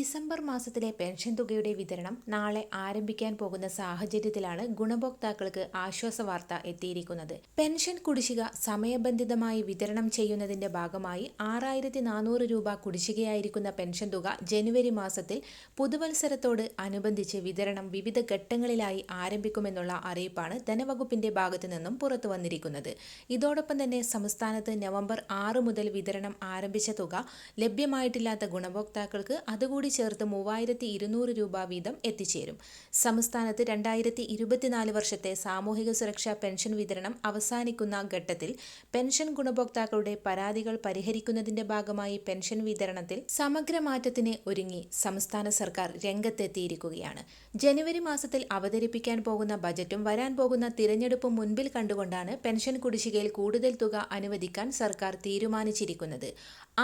December മാസത്തിലെ pension തുകയുടെ വിതരണം നാളെ ആരംഭിക്കാൻ പോകുന്ന സാഹചര്യത്തിലാണ് ഗുണഭോക്താക്കൾക്ക് ആശ്വാസ വാർത്ത എത്തിയിരിക്കുന്നത്. പെൻഷൻ കുടിശ്ശിക സമയബന്ധിതമായി വിതരണം ചെയ്യുന്നതിന്റെ ഭാഗമായി ആറായിരത്തി നാനൂറ് രൂപ കുടിശ്ശികയായിരിക്കുന്ന പെൻഷൻ തുക ജനുവരി മാസത്തിൽ പുതുവത്സരത്തോട് അനുബന്ധിച്ച് വിതരണം വിവിധ ഘട്ടങ്ങളിലായി ആരംഭിക്കുമെന്നുള്ള അറിയിപ്പാണ് ധനവകുപ്പിന്റെ ഭാഗത്തു നിന്നും പുറത്തു വന്നിരിക്കുന്നത്. ഇതോടൊപ്പം തന്നെ സംസ്ഥാനത്ത് നവംബർ ആറ് മുതൽ വിതരണം ആരംഭിച്ച തുക ലഭ്യമായിട്ടില്ലാത്ത ഗുണഭോക്താക്കൾക്ക് അതുകൂടി കൂടി ചേർത്ത് മൂവായിരത്തി ഇരുന്നൂറ് രൂപ വീതം എത്തിച്ചേരും. സംസ്ഥാനത്ത് രണ്ടായിരത്തി ഇരുപത്തിനാല് വർഷത്തെ സാമൂഹിക സുരക്ഷാ പെൻഷൻ വിതരണം അവസാനിക്കുന്ന ഘട്ടത്തിൽ പെൻഷൻ ഗുണഭോക്താക്കളുടെ പരാതികൾ പരിഹരിക്കുന്നതിന്റെ ഭാഗമായി പെൻഷൻ വിതരണത്തിൽ സമഗ്ര മാറ്റത്തിന് ഒരുങ്ങി സംസ്ഥാന സർക്കാർ രംഗത്തെത്തിയിരിക്കുകയാണ്. ജനുവരി മാസത്തിൽ അവതരിപ്പിക്കാൻ പോകുന്ന ബജറ്റും വരാൻ പോകുന്ന തിരഞ്ഞെടുപ്പും മുൻപിൽ കണ്ടുകൊണ്ടാണ് പെൻഷൻ കുടിശ്ശികയിൽ കൂടുതൽ തുക അനുവദിക്കാൻ സർക്കാർ തീരുമാനിച്ചിരിക്കുന്നത്.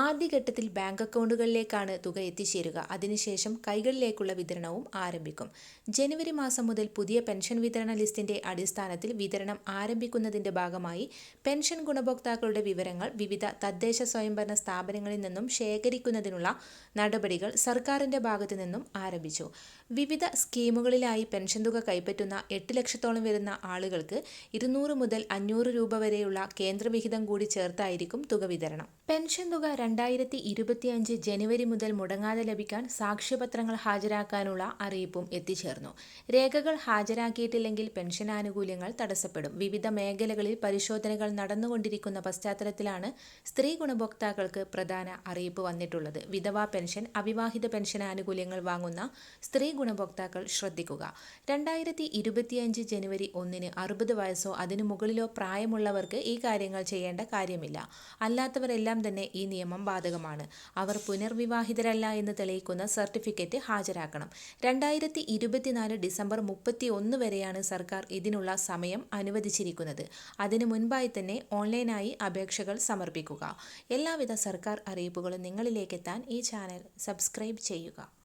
ആദ്യഘട്ടത്തിൽ ബാങ്ക് അക്കൗണ്ടുകളിലേക്കാണ് തുക എത്തിച്ചേരുക. അതിനുശേഷം കൈകളിലേക്കുള്ള വിതരണവും ആരംഭിക്കും. ജനുവരി മാസം മുതൽ പുതിയ പെൻഷൻ വിതരണ ലിസ്റ്റിന്റെ അടിസ്ഥാനത്തിൽ വിതരണം ആരംഭിക്കുന്നതിന്റെ ഭാഗമായി പെൻഷൻ ഗുണഭോക്താക്കളുടെ വിവരങ്ങൾ വിവിധ തദ്ദേശ സ്വയംഭരണ സ്ഥാപനങ്ങളിൽ നിന്നും ശേഖരിക്കുന്നതിനുള്ള നടപടികൾ സർക്കാരിന്റെ ഭാഗത്തു നിന്നും ആരംഭിച്ചു. വിവിധ സ്കീമുകളിലായി പെൻഷൻ തുക കൈപ്പറ്റുന്ന എട്ട് ലക്ഷത്തോളം വരുന്ന ആളുകൾക്ക് ഇരുന്നൂറ് മുതൽ അഞ്ഞൂറ് രൂപ വരെയുള്ള കേന്ദ്രവിഹിതം കൂടി ചേർത്തായിരിക്കും തുക വിതരണം. പെൻഷൻ തുക രണ്ടായിരത്തി ഇരുപത്തിയഞ്ച് ജനുവരി മുതൽ മുടങ്ങാതെ ലഭിക്കാൻ സാക്ഷ്യപത്രങ്ങൾ ഹാജരാക്കാനുള്ള അറിയിപ്പും എത്തിച്ചേർന്നു. രേഖകൾ ഹാജരാക്കിയിട്ടില്ലെങ്കിൽ പെൻഷൻ ആനുകൂല്യങ്ങൾ തടസ്സപ്പെടും. വിവിധ മേഖലകളിൽ പരിശോധനകൾ നടന്നുകൊണ്ടിരിക്കുന്ന പശ്ചാത്തലത്തിലാണ് സ്ത്രീ ഗുണഭോക്താക്കൾക്ക് പ്രധാന അറിയിപ്പ് വന്നിട്ടുള്ളത്. വിധവാ പെൻഷൻ അവിവാഹിത പെൻഷൻ ആനുകൂല്യങ്ങൾ വാങ്ങുന്ന സ്ത്രീ ഗുണഭോക്താക്കൾ ശ്രദ്ധിക്കുക. രണ്ടായിരത്തി ഇരുപത്തിയഞ്ച് ജനുവരി ഒന്നിന് അറുപത് വയസ്സോ അതിനു മുകളിലോ പ്രായമുള്ളവർക്ക് ഈ കാര്യങ്ങൾ ചെയ്യേണ്ട കാര്യമില്ല. അല്ലാത്തവരെല്ലാം തന്നെ ഈ നിയമം ബാധകമാണ്. അവർ പുനർവിവാഹിതരല്ല എന്ന് തെളിയിക്കുന്ന. സർട്ടിഫിക്കറ്റ് ഹാജരാക്കണം. രണ്ടായിരത്തി ഇരുപത്തിനാല് ഡിസംബർ മുപ്പത്തി ഒന്ന് വരെയാണ് സർക്കാർ ഇതിനുള്ള സമയം അനുവദിച്ചിരിക്കുന്നത്. അതിനു മുൻപായി തന്നെ ഓൺലൈനായി അപേക്ഷകൾ സമർപ്പിക്കുക. എല്ലാവിധ സർക്കാർ അറിയിപ്പുകളും നിങ്ങളിലേക്കെത്താൻ ഈ ചാനൽ സബ്സ്ക്രൈബ് ചെയ്യുക.